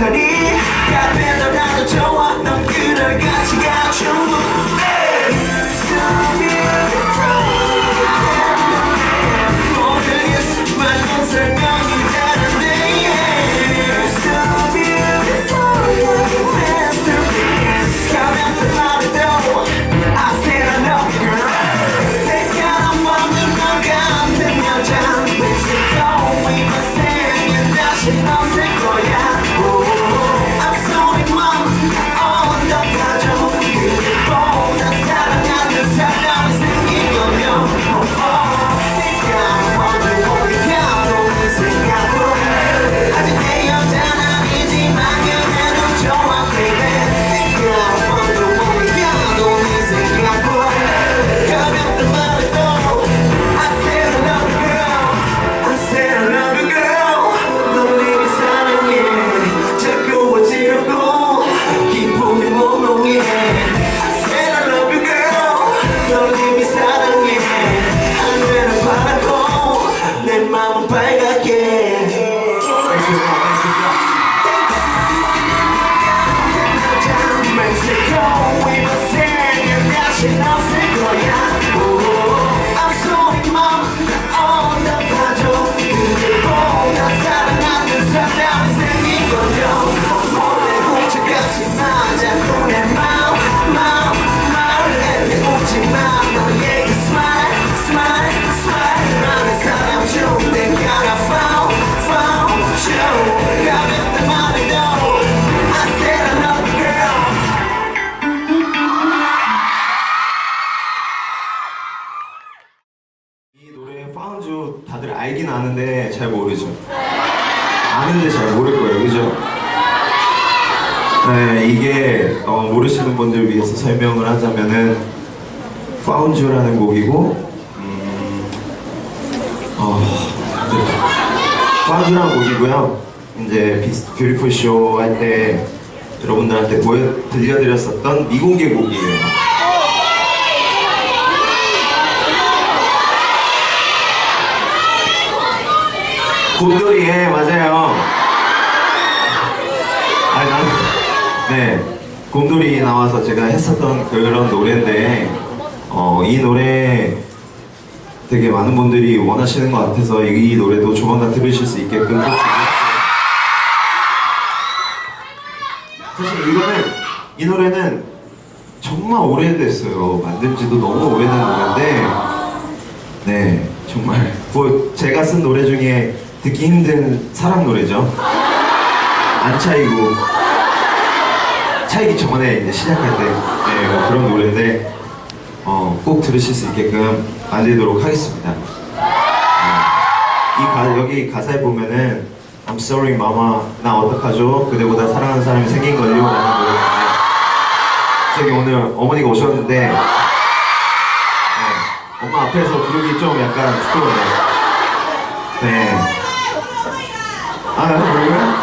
털털이 가벼도 나도 좋아 아는데 잘 모르죠. 아는데 잘 모를 거예요, 그죠? 네, 이게 어, 모르시는 분들 위해서 설명을 하자면은 파운주라는 곡이고, 음, 어, 네. 파운주라는 곡이고요. 이제 비스 뷰티풀 쇼 할 때 여러분들한테 보여 들려드렸었던 미공개 곡이에요. 곰돌이 예 맞아요. 아니 나는 네 곰돌이 나와서 제가 했었던 그런 노래인데 어, 이 노래 되게 많은 분들이 원하시는 것 같아서 이, 이 노래도 조만간 들으실 수 있게끔 꼭. 사실 이거는 이 노래는 정말 오래됐어요. 만든 지도 너무 오래된 노래인데 네, 정말 뭐 제가 쓴 노래 중에 듣기 힘든 사랑 노래죠. 안 차이고 차이기 전에 이제 시작할 때 네, 뭐 그런 노래인데 어, 꼭 들으실 수 있게끔 알리도록 하겠습니다. 네. 이 가, 여기 가사에 보면은 I'm sorry mama 나 어떡하죠 그대보다 사랑하는 사람이 생긴 걸요 라는 노래인데 저기 오늘 어머니가 오셨는데 네, 엄마 앞에서 부르기 좀 약간 부끄러워요. 네. 아, 그러면?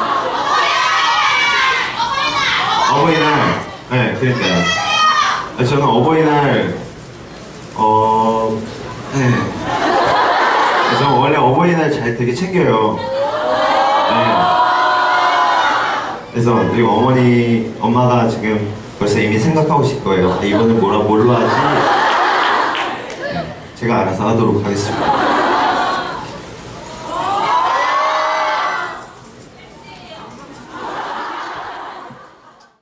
어버이날, 네, 그러니까요. 아, 저는 어버이날, 어, 네. 저는 원래 어버이날 잘 되게 챙겨요. 네. 그래서 그리고 어머니, 엄마가 지금 벌써 이미 생각하고 있을 거예요. 아, 이번에 뭐라 뭘로 하지? 네, 제가 알아서 하도록 하겠습니다.